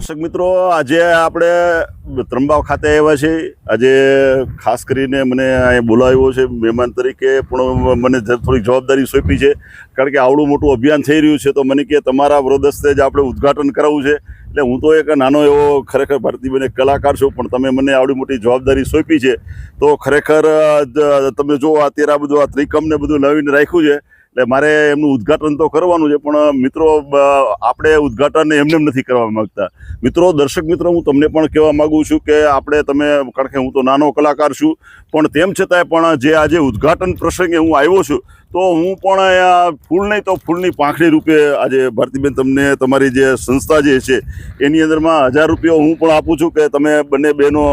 દર્શક મિત્રો, આજે આપણે ત્રંબાવ ખાતે આવ્યા છે આજે ખાસ કરીને મને અહીંયા બોલાવ્યો છે મહેમાન તરીકે, પણ મને થોડીક જવાબદારી સોંપી છે. કારણ કે આવડું મોટું અભિયાન થઈ રહ્યું છે, તો મને કે તમારા વરોદસ્તે જ આપણે ઉદ્ઘાટન કરાવવું છે. એટલે હું તો એક નાનો એવો ખરેખર ભારતીબેન એક કલાકાર છું, પણ તમે મને આવડી મોટી જવાબદારી સોંપી છે. તો ખરેખર તમે જો અત્યારે આ બધું આ ત્રિકમને બધું લાવીને રાખ્યું છે એટલે મારે એમનું ઉદ્ઘાટન તો કરવાનું છે, પણ મિત્રો આપણે ઉદ્ઘાટન એમને એમ નથી કરવા માંગતા. મિત્રો, દર્શક મિત્રો, હું તમને પણ કહેવા માગું છું કે આપણે તમે, કારણ કે હું તો નાનો કલાકાર છું, પણ તેમ છતાંય પણ જે આજે ઉદ્ઘાટન પ્રસંગે હું આવ્યો છું, તો હું પણ ફૂલ નહીં તો ફૂલની પાંખડી રૂપે આજે ભારતીબેન તમને તમારી જે સંસ્થા જે છે, એની અંદરમાં હજાર રૂપિયા હું પણ આપું છું કે તમે બંને બહેનો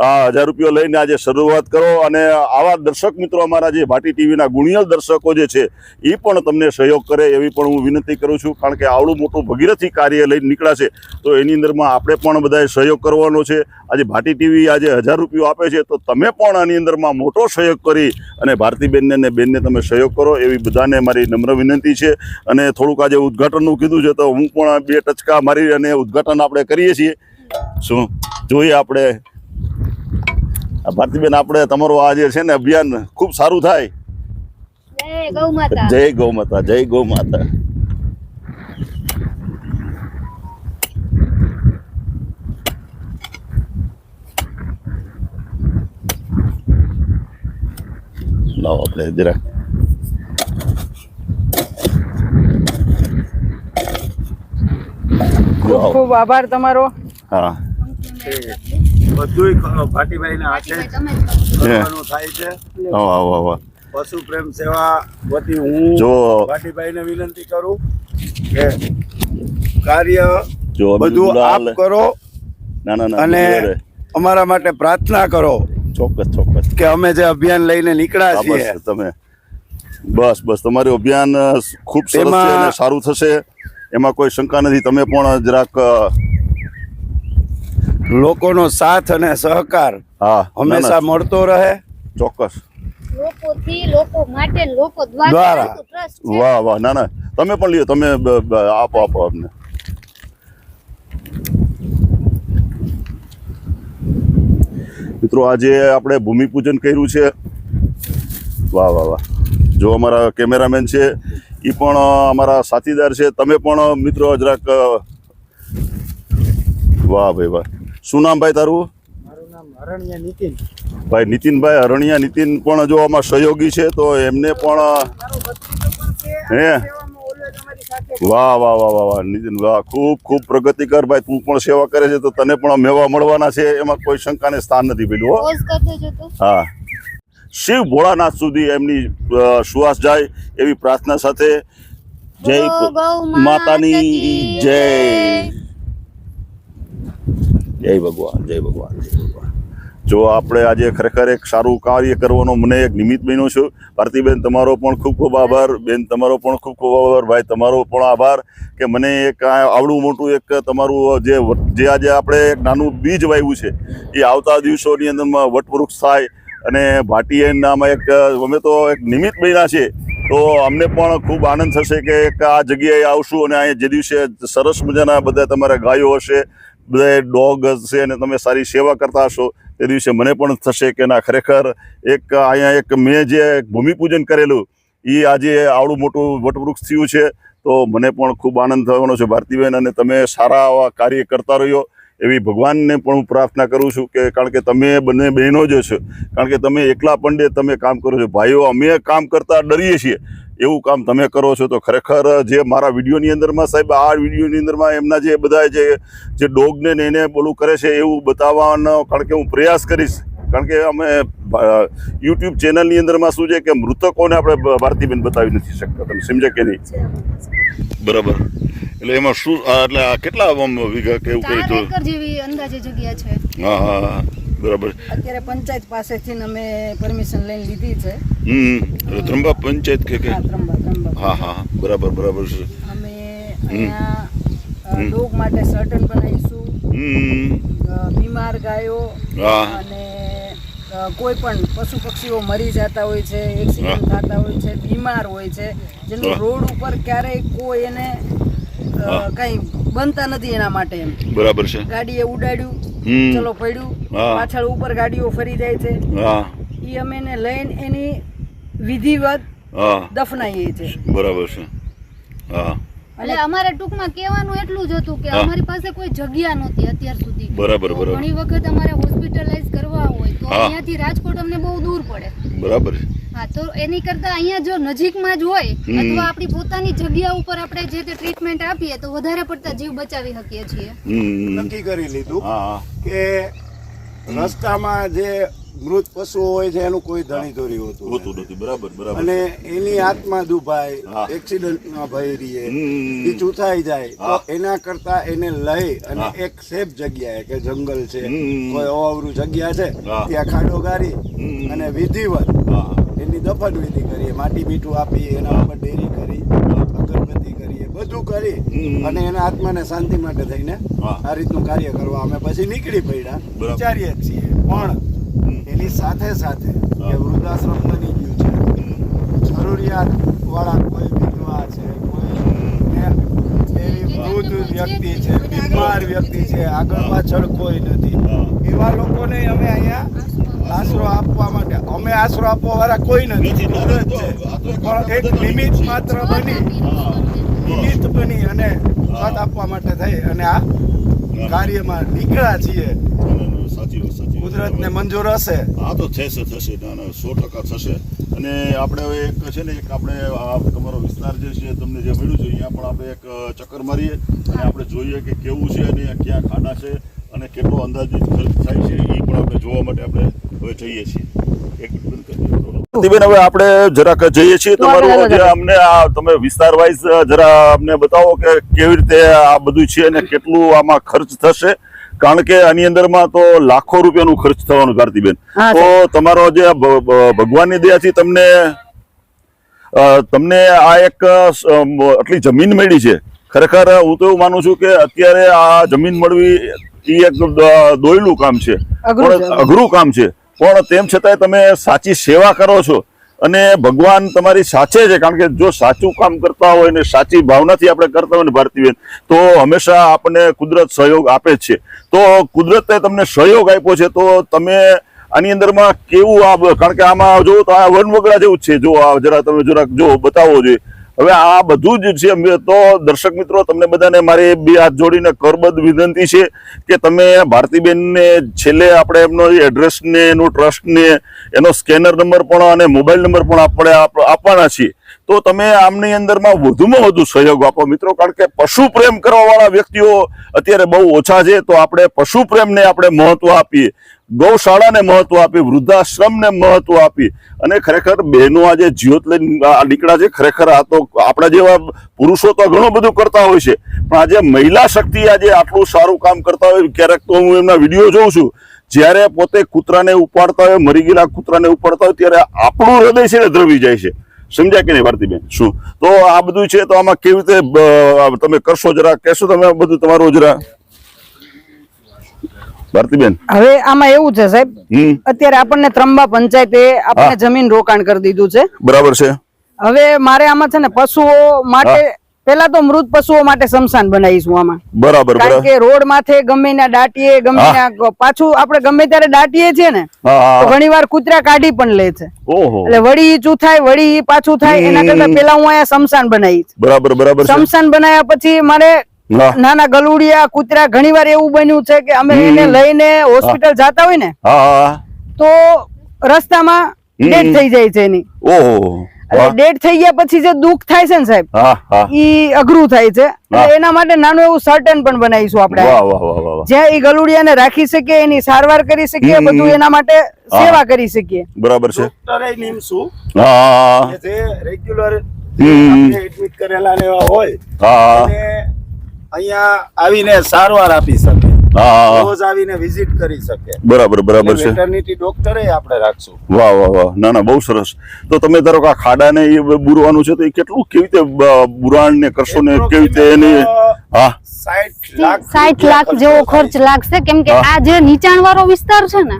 હજાર રૂપિયો લઈને આજે શરૂઆત કરો અને આવા દર્શક મિત્રો અમારા જે ભાટી ટીવીના ગુણિયલ દર્શકો જે છે, એ પણ તમને સહયોગ કરે એવી પણ હું વિનંતી કરું છું. કારણ કે આવડું મોટું ભગીરથી કાર્ય લઈને નીકળ્યા છે, તો એની અંદરમાં આપણે પણ બધાએ સહયોગ કરવાનો છે. આજે ભાટી ટીવી આજે હજાર રૂપિયો આપે છે, તો તમે પણ આની અંદરમાં મોટો સહયોગ કરી અને ભારતીબેનને અને બેનને તમે સહયોગ કરો એવી બધાને મારી નમ્ર વિનંતી છે. અને થોડુંક આજે ઉદ્ઘાટનનું કીધું છે, તો હું પણ બે ટચકા મારી અને ઉદ્ઘાટન આપણે કરીએ છીએ. શું? જોઈએ આપણે ભારતીબેન આપણે તમારું આ જે છે ને અભિયાન ખૂબ સારું થાય. જય ગૌ માતા. જય ગૌ માતા જય ગૌ માતા. લાવો આપણે જરાક ખૂબ ખૂબ આભાર તમારો. હા. બધું ભાટીભાઈના હાથે કરવાનું થાય છે. આવો વાહ વાહ પશુ પ્રેમ સેવા વતી હું જો. ભાટીભાઈને વિનંતી કરું કે કાર્ય જો બધું આપ કરો ના ના ના અને અમારા માટે પ્રાર્થના કરો ચોક્કસ ચોક્કસ. કે અમે જે અભિયાન લઈને નીકળ્યા છીએ. તમે. બસ બસ તમારું અભિયાન ખૂબ સરસ અને સારું થશે. એમાં કોઈ શંકા નથી. તમે પણ જરાક લોકોનો સાથ અને સહકાર હા હંમેશા મળતો રહે. ચોક્કસ. લોકોથી લોકો માટે ને લોકો દ્વારા. વાહ વાહ ના ના. તમે પણ લ્યો તમે આપો આપો અમને. મિત્રો આજે આપણે ભૂમિપૂજન કર્યું છે. વાહ વાહ વાહ. જો અમારા કેમેરામેન છે એ પણ અમારા સાથીદાર છે. તમે પણ મિત્રો જરાક વાહ ભાઈ વાહ. શું નામ ભાઈ તારું? મારું નામ હરણ્ય નીતિન. ભાઈ નીતિનભાઈ હરણિયા નીતિન પણ જો આમાં સહયોગી છે તો એમને પણ હે? વાહ વાહ વાહ વાહ વાહ નીતિન વાહ ખૂબ ખૂબ પ્રગતિકર ભાઈ તું પણ સેવા કરે છે તો તને પણ મેવા મળવાના છે એમાં કોઈ શંકાને સ્થાન નથી પેલું હો. શિવ ભોળાનાથ સુધી એમની સુવાસ જાય એવી પ્રાર્થના સાથે જય માતાની જય. જય. ભગવાન જય ભગવાન જય ભગવાન. જો આપણે આજે ખરેખર એક સારું કાર્ય કરવાનો મને એક નિમિત્ત બન્યો છું. ભારતીબેન, તમારો પણ ખૂબ ખૂબ આભાર. બેન, તમારો પણ ખૂબ ખૂબ આભાર. ભાઈ, તમારો પણ આભાર કે મને એક આવડું મોટું એક તમારું જે જે આજે આપણે એક નાનું બીજ વાવ્યું છે, એ આવતા દિવસોની અંદરમાં વટવૃક્ષ થાય અને ભાટીએ નામાં એક, અમે તો એક નિમિત્ત બન્યા છે. તો અમને પણ ખૂબ આનંદ થશે કે એક આ જગ્યાએ આવશું અને અહીંયા જે દિવસે સરસ મજાના બધા તમારા ગાયો હશે બધા ડોગ હશે અને તમે સારી સેવા કરતા હશો, તે દિવસે મને પણ થશે કે ના, ખરેખર એક અહીંયા એક મેં જે ભૂમિપૂજન કરેલું એ આજે આવડું મોટું વટવૃક્ષ થયું છે, તો મને પણ ખૂબ આનંદ થવાનો છે ભારતીબેન, અને તમે સારા આવા કાર્ય કરતા રહ્યો, એવી ભગવાનને પણ હું પ્રાર્થના કરું છું કે, કારણ કે તમે બંને બહેનો જ છો, કારણ કે તમે એકલા પંડે તમે કામ કરો છો, ભાઈઓ અમે કામ કરતા ડરીએ છીએ એવું કામ તમે કરો છો તો ખરેખર જે મારા વિડીયોની અંદરમાં સાહેબ, આ વિડીયોની અંદરમાં એમના જે બધા જે ડોગને એને બોલું કરે છે એવું બતાવવાનો કારણ કે હું પ્રયાસ કરીશ. કારણ કે અમે યુટ્યુબ ચેનલની અંદરમાં શું છે કે મૃતકોને આપણે ભારતીબેન બતાવી નથી શકતા. તમે સમજે કે નહીં? બરાબર. એટલે એમાં શું એટલે આ કેટલા આમ વીઘા કે એવું ચાર તો? જેવી અંદાજે જગ્યા છે. હા હા બરાબર. અત્યારે પંચાયત પાસેથી અમે પરમિશન લઈને લીધી છે. હમ ત્રંબા પંચાયત કે કે? હા ત્રંબા ત્રંબા હા હા બરાબર બરાબર છે. અમે અહીંયા ડોગ માટે સર્ટન બનાવીશું. હમ. બીમાર ગાયો હા. અને કોઈ પણ પશુ પક્ષીઓ મરી જતા હોય છે એક્સિડન્ટ થતા હોય છે બીમાર હોય છે જેનું રોડ ઉપર ક્યારેય કોઈ એને કઈ બનતા નથી એના માટે એમ. બરાબર છે. ગાડીએ ઉડાડ્યું ચલો પડ્યું પાછળ ઉપર ગાડીઓ ફરી જાય છે. હા. એ અમે એને લઈને એની વિધિવત દફનાઈએ છીએ બરાબર છે. હા. એટલે અમારે ટૂંકમાં કહેવાનું એટલું જ હતું કે અમારી પાસે કોઈ જગ્યા નહોતી અત્યાર સુધી. બરાબર, બરાબર. ઘણી વખત અમારે હોસ્પિટલાઇઝ કરવા હોય તો અહીંયાથી રાજકોટ અમને બહુ દૂર પડે. બરાબર. હા તો એની કરતા અહીંયા જો નજીકમાં જ હોય અથવા આપણી પોતાની જગ્યા ઉપર આપણે જે તે ટ્રીટમેન્ટ આપીએ તો વધારે પડતા જીવ બચાવી શકીએ છીએ. નક્કી કરી લીધું કે રસ્તામાં જે મૃત પશુ હોય છે એનું કોઈ ધણી ધોરી હોતું હોતું નથી. બરાબર બરાબર અને એની આત્મા દુભાય. એક્સિડન્ટમાં ભય રહીએ એ ચૂથાઈ જાય તો એના કરતા એને લઈ અને એક સેફ જગ્યાએ કે જંગલ છે કોઈ અવાવરું જગ્યા છે ત્યાં ખાડો ગારી અને વિધિવત એની દફન વિધિ કરીએ માટી મીઠું આપી એના ઉપર ડેરી કરી અગરબત્તી કરીએ બધું કરી અને એના આત્માને શાંતિ માટે થઈને આ રીતનું કાર્ય કરવા અમે પછી નીકળી પડ્યા. વિચારીએ છીએ. પણ એની સાથે સાથે. કે વૃદ્ધાશ્રમ બની ગયું છે. જરૂરિયાત વાળા કોઈ વિધવા છે કોઈ એવી વૃદ્ધ વ્યક્તિ છે બીમાર વ્યક્તિ છે આગળ પાછળ કોઈ નથી. એવા લોકોને અમે અહીંયા આશરો આપવા માટે અમે આશરો આપવા વાળા કોઈ નથી. પણ એક નિમિત્ત માત્ર બની. નિમિત્ત બની અને સાથ આપવા માટે થઈ. અને આ કાર્યમાં નીકળ્યા છીએ ના, ના, ના, સાચી વાત સાચી વાત. કુદરતને મંજૂર હશે? હા તો થશે થશે. ના ના સો ટકા થશે. અને આપણે હવે એક છે ને એક આપણે તમારો વિસ્તાર જે છે તમને જે મળ્યું છે અહીંયા પણ આપણે એક ચક્કર મારીએ. અને આપણે જોઈએ કે કેવું છે અને ક્યાં ખાડા છે અને કેટલો અંદાજિત ખર્ચ થાય છે એ પણ આપણે જોવા માટે આપણે હવે જઈએ છીએ. એક હવે આપણે જરાક જઈએ છીએ તમારું જે અમને આ તમે વિસ્તાર વાઇઝ જરા અમને બતાવો કે કેવી રીતે આ બધું છે અને કેટલું આમાં ખર્ચ થશે. કારણ કે આની અંદરમાં તો લાખો રૂપિયાનું ખર્ચ થવાનું ભારતીબેન તો તમારો જે ભગવાનની દયાથી તમને તમને આ એક આટલી જમીન મળી છે. ખરેખર હું તો એવું માનું છું કે અત્યારે આ જમીન મળવી એ એક દોયલું કામ છે. અઘરું કામ છે. પણ તેમ છતાંય તમે સાચી સેવા કરો છો. અને ભગવાન તમારી સાચે છે, કારણ કે જો સાચું કામ કરતા હોય ને સાચી ભાવનાથી આપણે કરતા હોય ને ભારતીબેન તો હંમેશા આપણને કુદરત સહયોગ આપે છે. તો કુદરતે તમને સહયોગ આપ્યો છે, તો તમે આની અંદરમાં કેવું આ કારણ કે આમાં જો તો આ વનવગડા જેવું છે, જો આ જરા તમે જરાક જો બતાવો જોઈએ હવે આ બધું જ છે, અમે તો દર્શક મિત્રો, તમને બધાને મારી બે હાથ જોડીને કરબદ્ધ વિનંતી છે કે તમે ભારતીબેનને છેલ્લે આપણે એમનો એડ્રેસને એનું ટ્રસ્ટને એનો સ્કેનર નંબર પણ અને મોબાઈલ નંબર પણ આપણે આપવાના છીએ. તો તમે આમની અંદરમાં વધુમાં વધુ સહયોગ આપો. મિત્રો, કારણ કે પશુ પ્રેમ કરવાવાળા વ્યક્તિઓ અત્યારે બહુ ઓછા છે, તો આપણે પશુ પ્રેમને આપણે મહત્વ આપીએ. ગૌશાળાને મહત્વ આપી વૃદ્ધાશ્રમને મહત્વ આપી અને ખરેખર બહેનો આજે જીવત લઈને નીકળ્યા છે. ખરેખર આ તો આપણા જેવા પુરુષો તો ઘણું બધું કરતા હોય છે. પણ આજે મહિલા શક્તિ આજે આટલું સારું કામ કરતા હોય, ક્યારેક તો હું એમના વીડિયો જોઉં છું. જ્યારે પોતે કૂતરાને ઉપાડતા હોય, મરી ગયેલા કૂતરાને ઉપાડતા હોય, ત્યારે આપણું હૃદય છે ને દ્રવી જાય છે. સમજ્યા કે નહીં ભારતીબેન? શું? તો આ બધું છે તો આમાં કેવી રીતે તમે કરશો જરા? કહેશો તમે બધું તમારું જરા. ભારતીબેન? હવે આમાં એવું છે સાહેબ અત્યારે આપણને ત્રંબા પંચાયતે આપણને જમીન રોકાણ કરી દીધું છે. બરાબર છે. હવે મારે આમાં છે ને પશુઓ માટે પેલા તો મૃત પશુઓ માટે સ્મશાન બનાવીશું આમાં. બરાબર કારણ કે રોડ માથે ગમે ના દાટીએ ગમે. ના પાછું આપણે ગમે ત્યારે દાટીએ છીએ ને તો ઘણી વાર કૂતરા કાઢી પણ લે છે. એટલે વળી ઈચું થાય વળી ઈ પાછું થાય એના કરતા પેલા હું અહીંયા સ્મશાન બનાવીશ. બરાબર બરાબર શમશાન સ્મશાન બનાવ્યા પછી મારે નાના ગલુડિયા કૂતરા ઘણી વાર એવું બન્યું છે કે અમે એને લઈને હોસ્પિટલ જતા હોય ને તો રસ્તામાં ડેથ થઈ જાય છે એની. ઓહો. ડેડ થઈ ગયા પછી જે દુઃખ થાય છે ને સાહેબ હા હા. ઈ અઘરું થાય છે. એના માટે નાનું એવું સર્ટન પણ બનાવીશું આપણે. વાહ વાહ વાહ વાહ વાહ. જ્યાં ઈ ગલુડિયાને રાખી શકીએ એની સારવાર કરી શકીએ બધું એના માટે સેવા કરી શકીએ. બરાબર છે. રેગ્યુલર હમ. એડમિટ કરેલા ને એવા હોય અહિયાં અહીંયા આવીને સારવાર આપી શકે. રોજ આવીને વિઝિટ કરી શકે. બરાબર બરાબર છે. વેટરનિટી ડોક્ટરે આપણે રાખશું. વાહ વાહ વાહ. ના ના બહુ સરસ. તો તમે ધારો કે આ ખાડાને એ બુરવાનું છે તો એ કેટલું કેવી રીતે બુરાણ ને કરશો ને કેવી રીતે એની હા. સાઠ લાખ સાઠ લાખ જેવો ખર્ચ લાગશે કેમ કે આ જે નીચાણ વાળો વિસ્તાર છે ને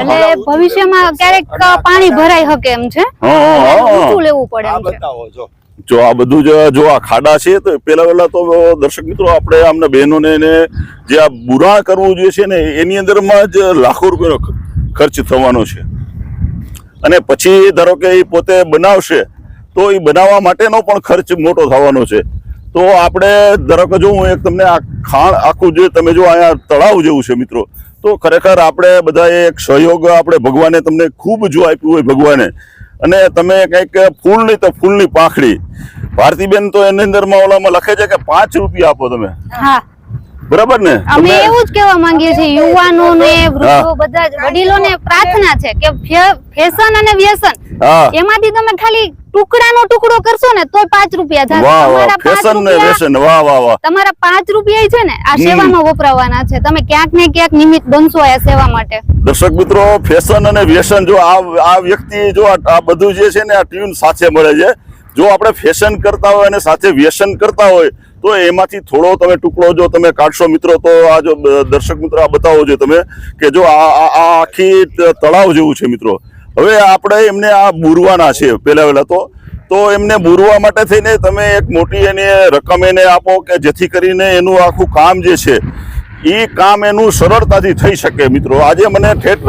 એટલે ભવિષ્યમાં ક્યારેક પાણી ભરાઈ શકે એમ છે. ઊંચું લેવું પડે એમ છે. બતાવો જો. જો આ બધું જ, જો આ ખાડા છે, તો પહેલાં પહેલાં તો દર્શક મિત્રો, આપણે આમને બહેનોને જે આ બુરાણ કરવું જોઈએ છે ને, એની અંદરમાં જ લાખો રૂપિયાનો ખર્ચ થવાનો છે. અને પછી ધારો કે એ પોતે બનાવશે, તો એ બનાવવા માટેનો પણ ખર્ચ મોટો થવાનો છે. તો આપણે, ધારો કે જો હું એક તમને આ ખાણ આખું જે તમે જો અહીંયા તળાવ જેવું છે મિત્રો, તો ખરેખર આપણે બધાએ એક સહયોગ, આપણે ભગવાને તમને ખૂબ જો આપ્યું હોય ભગવાને અને તમે કંઈક ફૂલની તો ફૂલની પાંખડી. ભારતીબેન તો એની અંદરમાં ઓલામાં લખે છે કે પાંચ રૂપિયા આપો તમે. હા. બરાબર ને? અમે એવું જ કહેવા માંગીએ છીએ યુવાનો ને વૃદ્ધો બધા જ વડીલોને પ્રાર્થના છે કે ફેશન અને વ્યસન એમાંથી તમે ખાલી ટુકડાનો ટુકડો કરશો ને તો પાંચ રૂપિયા થશે વાહ વાહ તમારા પાંચ ફેશન ને રૂપિયા- વાહ વાહ વાહ. તમારા પાંચ રૂપિયા છે ને આ સેવામાં વપરાવાના છે. તમે ક્યાંક ને ક્યાંક નિમિત્ત બનશો આ સેવા માટે. દર્શક મિત્રો ફેશન અને વ્યસન જો આ આ વ્યક્તિ જો આ આ બધું જે છે ને આ ટ્યુન સાથે મળે છે. જો આપણે ફેશન કરતા હોય અને સાથે વ્યસન કરતા હોય તો એમાંથી થોડો તમે ટુકડો જો તમે કાઢશો મિત્રો, તો આ જો દર્શક મિત્રો આ બતાવો છો તમે કે જો આ આખી તળાવ જેવું છે મિત્રો. હવે આપણે એમને આ બુરવાના છે પહેલા વહેલા તો. તો એમને બુરવા માટે થઈને તમે એક મોટી એની રકમ એને આપો કે જેથી કરીને એનું આખું કામ જે છે, એ કામ એનું સરળતાથી થઈ શકે મિત્રો. આજે મને ઠેઠ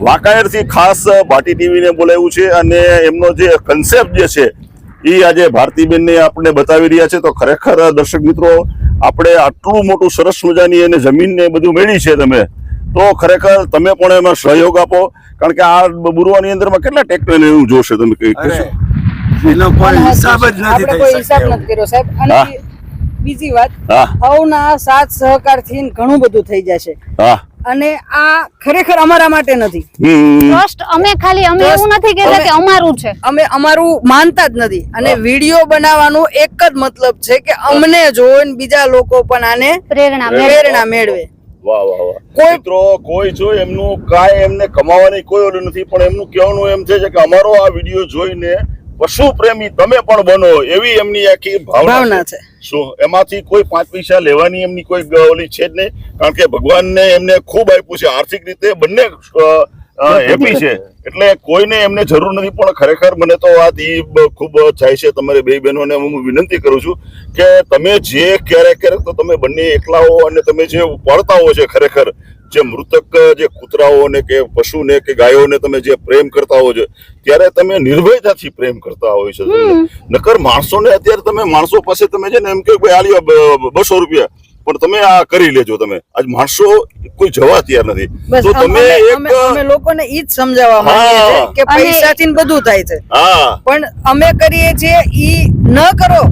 વાંકાયરથી ખાસ ભાટી ટીવીને બોલાવ્યું છે અને એમનો જે કન્સેપ્ટ જે છે એ આજે ભારતીબેનને આપણે બતાવી રહ્યા છે. તો ખરેખર દર્શક મિત્રો આપણે આટલું મોટું સરસ મજાની એને જમીનને બધું મેળવી છે તમે. તો ખરેખર તમે પણ એમાં સહયોગ આપો. કારણ કે આ બુરવાની અંદરમાં કેટલા ટ્રેક્ટર એવું જોશે તમે કઈ? એનો કોઈ હિસાબ જ આપણે કોઈ હિસાબ નથી કર્યો સાહેબ. અને બીજી વાત હવના સાથ સહકારથી ઘણું બધું થઈ જશે. હા. અને આ ખરેખર અમારા માટે નથી. ટ્રસ્ટ અમે ખાલી અમે એવું નથી કહેતા કે અમારું છે. અમે અમારું માનતા જ નથી. અને. વીડિયો બનાવવાનો એક જ મતલબ છે કે અમને જોઈને બીજા લોકો પણ આને પ્રેરણા પ્રેરણા મેળવે. વાહ વાહ વાહ. કોઈ- મિત્રો કોઈ જો એમનું કાંઈ એમને કમાવાની કોઈ ઓલું નથી પણ એમનું કહેવાનું એમ છે કે અમારો આ વીડિયો જોઈને પશુ પ્રેમી તમે પણ બનો એવી એમની આખી ભાવના છે. શું? એમાંથી કોઈ પાંચ પૈસા લેવાની એમની કોઈ ઓલી છે જ નહીં. કારણ કે ભગવાનને એમને ખૂબ આપ્યું છે. આર્થિક રીતે બંને હેપી છે. એટલે કોઈને એમને જરૂર નથી. પણ ખરેખર મને તો વાત એ ખૂબ થાય છે તમારે બે બહેનોને હું વિનંતી કરું છું કે તમે જે ક્યારેક ક્યારેક તો તમે બંને એકલા હો અને તમે જે પાળતા હો છે ખરેખર, જે મૃતક, જે કૂતરાઓને કે પશુને કે ગાયોને તમે જે પ્રેમ કરતા હો છો ત્યારે તમે નિર્ભયતાથી પ્રેમ કરતા હોય છે. નકર માણસોને અત્યારે તમે માણસો પાસે તમે છે ને એમ કે ભાઈ બસો રૂપિયા. પણ તમે આ કરી લેજો તમે. આજ માણસો કોઈ જવા તૈયાર નથી. તો તમે અમે- એક અમે લોકોને ઈ જ સમજાવવા માંગીએ કે પૈસાથી બધું થાય છે. હા. પણ અમે કરીએ છીએ ઈ ન કરો.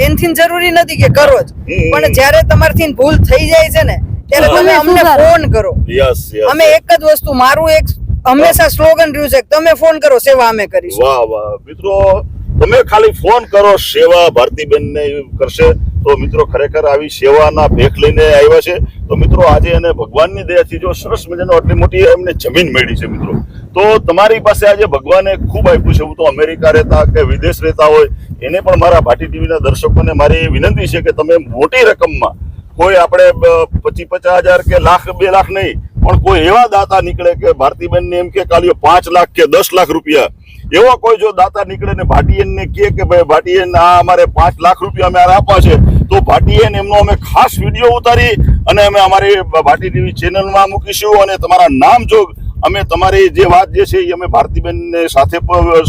એનથી જરૂરી નથી કે કરો જ. પણ જ્યારે તમારથી ભૂલ થઈ જાય છે ને ત્યારે તમે તમે અમને ફોન કરો. યસ યસ અમે એક જ વસ્તુ મારું એક હંમેશા સ્લોગન રહ્યું છે તમે ફોન કરો, સેવા અમે કરીશું. વાહ વાહ. મિત્રો, તમે ખાલી ફોન કરો, સેવા ભારતીબેન ને કરશે. તો મિત્રો ખરેખર આવી સેવાના ભેખ લઈને આવ્યા છે. તો મિત્રો, આજે એને ભગવાનની દયાથી જો સરસ મજાનો આટલી મોટી એમને જમીન મળી છે, મિત્રો. તો તમારી પાસે આજે ભગવાને ખૂબ આપ્યું છે. હું તો અમેરિકા રહેતા કે વિદેશ રહેતા હોય, એને પણ મારા ભાટી ટીવીના દર્શકોને મારી વિનંતી છે કે તમે મોટી રકમમાં કોઈ આપણે પચીસ પચી પચાસ હજાર કે લાખ, બે લાખ નહીં પણ કોઈ એવા દાતા નીકળે કે ભારતીબેન ને એમ કે કાલ્યો પાંચ લાખ કે દસ લાખ રૂપિયા. એવા કોઈ જો દાતા નીકળે ને ભાટીએન ને કહે કે ભાઈ ભાટીએન, આ અમારે પાંચ લાખ રૂપિયા અમે આપવા છે, તો ભાટીએન એમનો અમે ખાસ વીડિયો ઉતારી અને અમે અમારી ભાટી ટીવી ચેનલમાં મૂકીશું અને તમારા નામ જો અમે તમારી જે વાત જે છે એ અમે ભારતીબેનને સાથે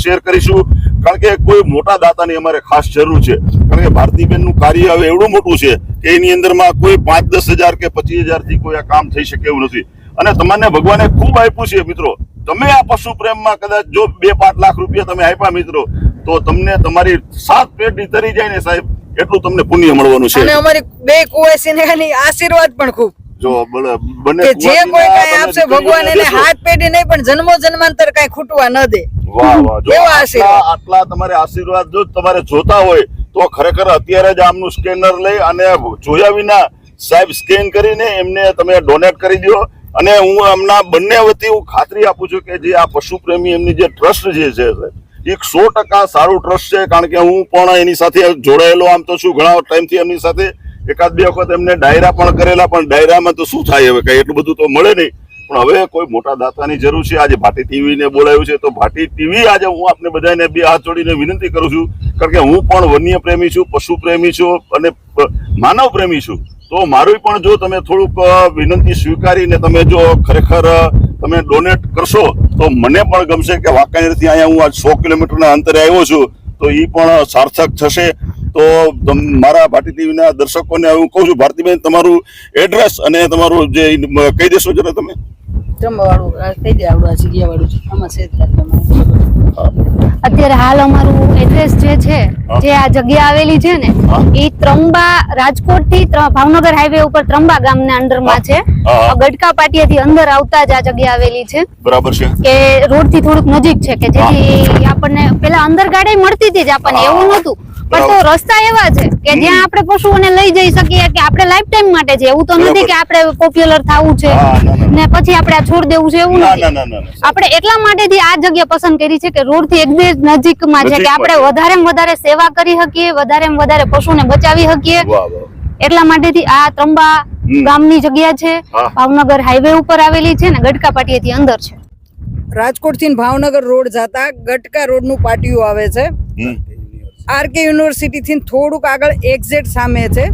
શેર કરીશું. કારણ કે કોઈ મોટા દાતાની અમારે ખાસ જરૂર છે. કારણ કે ભારતીબેનનું કાર્ય હવે એવડું મોટું છે કે એની અંદરમાં કોઈ પાંચ દસ હજાર કે પચીસ હજારથી કોઈ આ કામ થઈ શકે એવું નથી. અને તમને ભગવાને ખૂબ આપ્યું છે મિત્રો. તમે આ પશુ પ્રેમમાં કદાચ જો બે પાંચ લાખ રૂપિયા તમે આપ્યા મિત્રો તો તમને તમારી સાત પેઢી તરી જાય ને સાહેબ એટલું તમને પુણ્ય મળવાનું અને અમારી બે કુંવરસીની આશીર્વાદ પણ ખૂબ. જો બને જે કોઈ કુંવાસીના કઈ આપશે ભગવાન એને હાથ પેઢી નહીં પણ જન્મો જન્માંતર કઈ ખૂટવા ન દે. વાહ વાહ જો આશીર્વાદ. આટલા તમારે આશીર્વાદ જો તમારે જોતા હોય તો ખરેખર અત્યારે જ આમનું સ્કેનર લઈ અને જોયા વિના સાહેબ સ્કેન કરીને એમને તમે ડોનેટ કરી દો. અને હું એમના બંને વતી હું ખાતરી આપું છું કે જે આ પશુ પ્રેમી એમની જે ટ્રસ્ટ જે છે, એક સો ટકા સારું ટ્રસ્ટ છે, કારણ કે હું પણ એની સાથે જોડાયેલો, આમ તો શું ઘણા ટાઈમથી એમની સાથે એકાદ બે વખત એમને ડાયરા પણ કરેલા, પણ ડાયરામાં તો શું થાય હવે, કઈ એટલું બધું તો મળે નહીં. પણ હવે કોઈ મોટા દાતાની જરૂર છે, આજે ભાટી ટીવી ને બોલાવ્યું છે, તો ભાટી ટીવી આજે હું આપને બધાને બે હાથ જોડીને વિનંતી કરું છું, કારણ કે હું પણ વન્ય પ્રેમી છું પશુ પ્રેમી છું અને માનવ પ્રેમી છું. તો મારું પણ જો તમે થોડુંક વિનંતી સ્વીકારીને તમે જો ખરેખર તમે ડોનેટ કરશો, તો મને પણ ગમશે કે વાંકાનેરથી અહીંયા હું આજ સો કિલોમીટરના અંતરે આવ્યો છું, તો એ પણ સાર્થક થશે. તો મારા ભારતી ટીવીના દર્શકોને હું કહું છું, ભારતીબેન, તમારું એડ્રેસ અને તમારું જે કહી દેશો જરા તમે. ત્રંબાવાળું કહી દે આવડું, આ જગ્યાવાળું છે. આમાં છે અત્યારે હાલ અમારું એડ્રેસ જે છે જે આ જગ્યા આવેલી છે ને એ ત્રંબા રાજકોટથી ભાવનગર હાઈવે ઉપર ત્રંબા ગામના અંડરમાં છે. ગડકા પાટિયા થી અંદર આવતા જ આ જગ્યા આવેલી છે. બરાબર છે. કે રોડથી થોડુંક નજીક છે કે જેથી આપણને પેલા અંદર ગાડી મળતી હતી જ આપણને એવું નતું પણ તો રસ્તા એવા છે કે જ્યાં આપણે પશુઓને લઈ જઈ શકીએ કે આપણે લાઈફ ટાઈમ માટે છે. એવું તો નથી કે આપણે પોપ્યુલર થવું છે ના, પછી આપણે આ છોડ દેવું છે એવું નથી. આપણે એટલા માટે થી આ જગ્યા પસંદ કરી છે કે રોડથી એકદમ નજીકમાં છે કે આપણે. વધારે વધારે સેવા કરી શકીએ વધારે વધારે પશુને બચાવી શકીએ. એટલા માટે માટેથી આ ત્રંબા ગામની જગ્યા છે. ભાવનગર હાઈવે ઉપર આવેલી છે ને ગટકા ગડકા પાટિયાથી અંદર છે. રાજકોટથી ભાવનગર રોડ જતા ગટકા રોડનું પાટિયું આવે છે. આરકે યુનિવર્સિટીથી થોડુંક આગળ એક્ઝેટ સામે છે.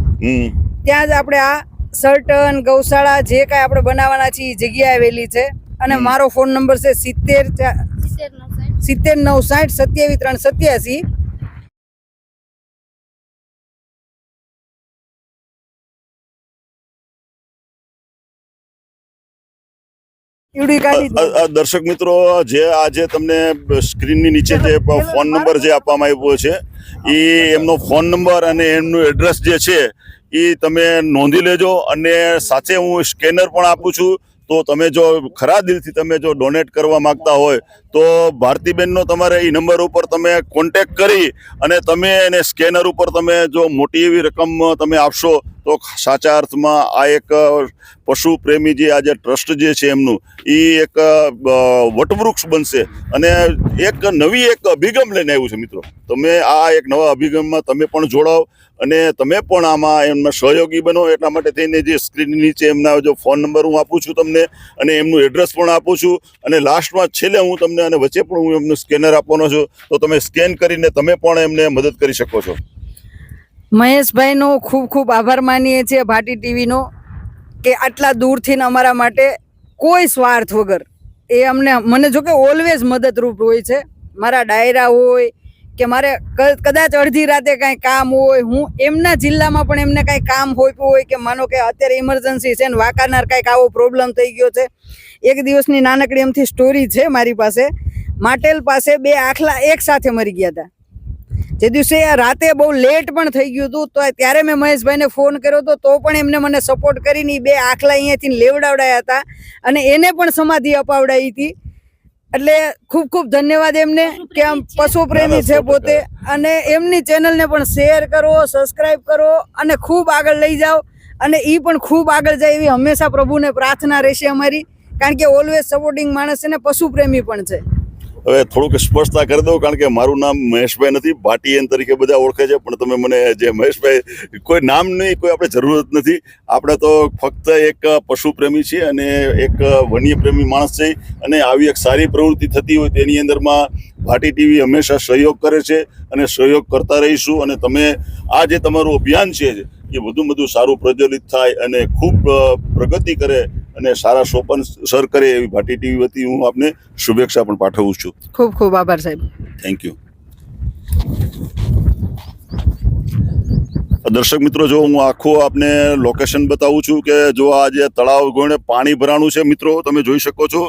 ત્યાં જ આપણે આ સર્ટન ગૌશાળા જે કાંઈ આપણે બનાવવાના છે એ જગ્યા આવેલી છે. અને મારો ફોન નંબર છે સિત્તેર સિત્તેર નવ સાઠ સત્યાવીસ ત્રણ સત્યાસી. દર્શક મિત્રો જે આજે તમને સ્ક્રીનની નીચે જે ફોન નંબર જે આપવામાં આવ્યો છે એ એમનો ફોન નંબર અને એમનું એડ્રેસ જે છે એ તમે નોંધી લેજો અને સાથે હું સ્કેનર પણ આપું છું. તો તમે જો ખરા દિલથી તમે જો ડોનેટ કરવા માંગતા હોય તો ભારતીબેનનો તમારે એ નંબર ઉપર તમે કોન્ટેક્ટ કરી અને તમે એને સ્કેનર ઉપર તમે જો મોટી એવી રકમ તમે આપશો તો સાચા અર્થમાં આ એક પશુ પ્રેમી જે આજે ટ્રસ્ટ જે છે એમનું એ એક વટવૃક્ષ બનશે. અને એક નવી એક અભિગમ લઈને આવ્યું છે મિત્રો. તમે આ એક નવા અભિગમમાં તમે પણ જોડાઓ અને તમે પણ આમાં એમના સહયોગી બનો. એટલા માટે થઈને જે સ્ક્રીન નીચે એમના જો ફોન નંબર હું આપું છું તમને અને એમનું એડ્રેસ પણ આપું છું. અને લાસ્ટમાં છેલ્લે હું તમને અને વચ્ચે પણ હું એમનું સ્કેનર આપવાનો છું. તો તમે સ્કેન કરીને તમે પણ એમને મદદ કરી શકો છો. મહેશભાઈનો ખૂબ ખૂબ આભાર માનીએ છીએ ભાટી ટીવીનો કે આટલા દૂરથી અમારા માટે કોઈ સ્વાર્થ વગર એ અમને મને જો કે ઓલવેઝ મદદરૂપ હોય છે. મારા ડાયરા હોય કે મારે કદાચ અડધી રાતે કાંઈ કામ હોય, હું એમના જિલ્લામાં પણ એમને કાંઈ કામ હોય હોય કે માનો કે અત્યારે ઇમરજન્સી છે ને વાંકાનાર કાંઈક આવો પ્રોબ્લેમ થઈ ગયો છે. એક દિવસની નાનકડી એમથી સ્ટોરી છે મારી પાસે. માટેલ પાસે બે આખલા એક સાથે મરી ગયા હતા. જે દિવસે રાતે બહુ લેટ પણ થઈ ગયું હતું તો ત્યારે મેં મહેશભાઈને ફોન કર્યો હતો તો પણ એમને મને સપોર્ટ કરીને બે આખલા અહીંયાથી લેવડાવડાયા હતા અને એને પણ સમાધિ અપાવડાવી હતી. એટલે ખૂબ ખૂબ ધન્યવાદ એમને કે આમ પશુ પ્રેમી છે પોતે. અને એમની ચેનલને પણ શેર કરો સબસ્ક્રાઇબ કરો અને ખૂબ આગળ લઈ જાઓ. અને એ પણ ખૂબ આગળ જાય એવી હંમેશા પ્રભુને પ્રાર્થના રહેશે અમારી. કારણ કે ઓલવેઝ સપોર્ટિંગ માણસ છે ને પશુ પ્રેમી પણ છે. હવે થોડુંક સ્પષ્ટતા કરી દઉં, કારણ કે મારું નામ મહેશભાઈ નથી. ભાટીએન તરીકે બધા ઓળખે છે, પણ તમે મને જે મહેશભાઈ, કોઈ નામની કોઈ આપણે જરૂરત નથી. આપણે તો ફક્ત એક પશુ પ્રેમી છીએ અને એક વન્ય પ્રેમી માણસ છે. અને આવી એક સારી પ્રવૃત્તિ થતી હોય તેની અંદરમાં ભાટી ટીવી હંમેશા સહયોગ કરે છે અને સહયોગ કરતા રહીશું. અને તમે, આ જે તમારું અભિયાન છે, એ વધુ વધુ સારું પ્રજ્વલિત થાય અને ખૂબ પ્રગતિ કરે અને સારા સોપન સર કરે એવી ભાટી ટીવી વતી હું આપને શુભેચ્છા પણ પાઠવું છું. ખૂબ ખૂબ આભાર સાહેબ. થેન્ક યુ દર્શક મિત્રો જો હું આખું આપને લોકેશન બતાવું છું કે જો આ જે તળાવ ગોણે પાણી ભરાણું છે મિત્રો તમે જોઈ શકો છો.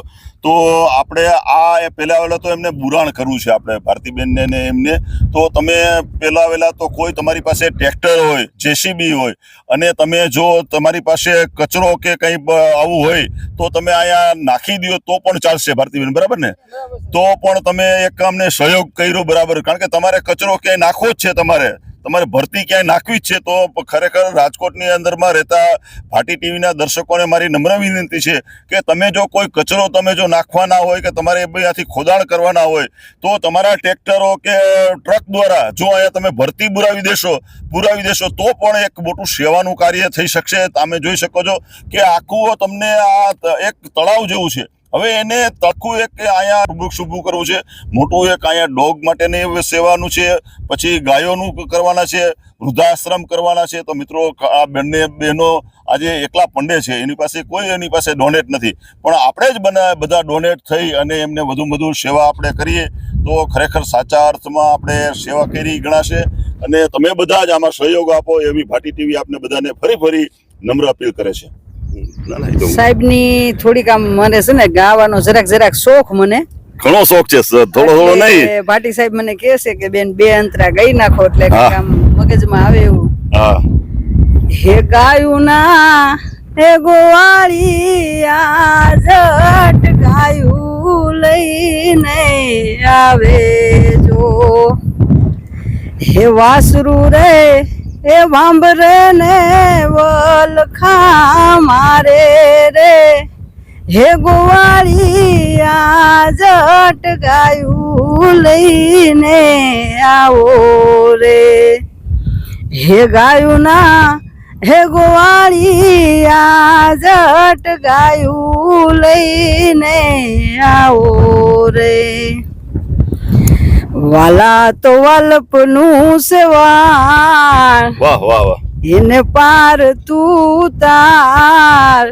તો આપણે આ એ પહેલા વહેલા તો એમને બુરાણ કરવું છે આપણે ભારતીબેનને ને એમને. તો તમે પહેલા વહેલા તો કોઈ તમારી પાસે ટ્રેક્ટર હોય જેસીબી હોય અને તમે જો તમારી પાસે કચરો કે કંઈ આવું હોય તો તમે અહીંયા નાખી દો તો પણ ચાલશે ભારતીબેન બરાબર ને? તો પણ તમે એક અમને સહયોગ કર્યો બરાબર કારણ કે તમારે કચરો ક્યાંય નાખવો જ છે તમારે. તમારે ભરતી ક્યાંય નાખવી જ છે, તો ખરેખર રાજકોટની અંદરમાં રહેતા ભાટી ટીવીના દર્શકોને મારી નમ્ર વિનંતી છે કે તમે જો કોઈ કચરો તમે જો નાખવાના હોય કે તમારે અહીંયાથી ખોદાણ કરવાના હોય, તો તમારા ટ્રેક્ટરો કે ટ્રક દ્વારા જો અહીંયા તમે ભરતી પુરાવી દેશો પુરાવી દેશો, તો પણ એક મોટું સેવાનું કાર્ય થઈ શકશે. તમે જોઈ શકો છો કે આખું તમને આ એક તળાવ જેવું છે. હવે એને તખું એક અહીંયા વૃક્ષ ઊભું કરવું છે. મોટું એક અહીંયા ડોગ માટેની સેવાનું છે. પછી ગાયોનું કરવાના છે. વૃદ્ધાશ્રમ કરવાના છે. તો મિત્રો આ બંને બહેનો આજે એકલા પંડે છે. એની પાસે કોઈ, એની પાસે ડોનેટ નથી. પણ આપણે જ બના, બધા ડોનેટ થઈ અને એમને વધુ વધુ સેવા આપણે કરીએ, તો ખરેખર સાચા અર્થમાં આપણે સેવા કરી ગણાશે. અને તમે બધા જ આમાં સહયોગ આપો એવી ભાટી ટીવી આપને બધાને ફરી ફરી નમ્ર અપીલ કરે છે. ના, ના, થોડીક આમ મને છે ને ગાવાનો જરાક જરાક શોખ મને. ઘણો શોખ છે થોડો થોડો નહીં. ભાટી સાહેબ મને કહે છે કે બેન બે અંતરા ગઈ નાખો એટલે આમ મગજમાં આવે એવું. હા. હે ગાયું ના હે ગોવાળી આ જટ ગાયું લઈને આવે જો. હે વાસરું રે હે વાંભરે ને વલખા મારે રે. હે ગોવાળી, આ જટ ગાયું લઈને આવો રે. હે ગાયું ના હે ગોવાળી, આ જટ ગાયું લઈને આવો રે. વાલા તો વલ્પનું સેવા વાહ વાહ વાહ. એને પાર તું તાર.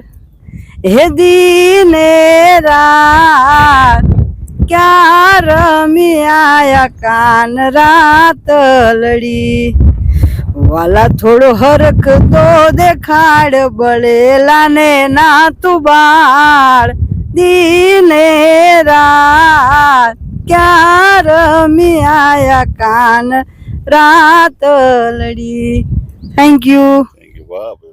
હે દીને રાત. ક્યાં રમી આયા કાન રાત લડી. વાલા થોડો હરખ તો દેખાડ બળેલા ને ના તું બાળ. દીને રાત. ક્યાં રમી આયા કાન રાત લડી થેન્ક યુ Thank you. વાહ ભાઈ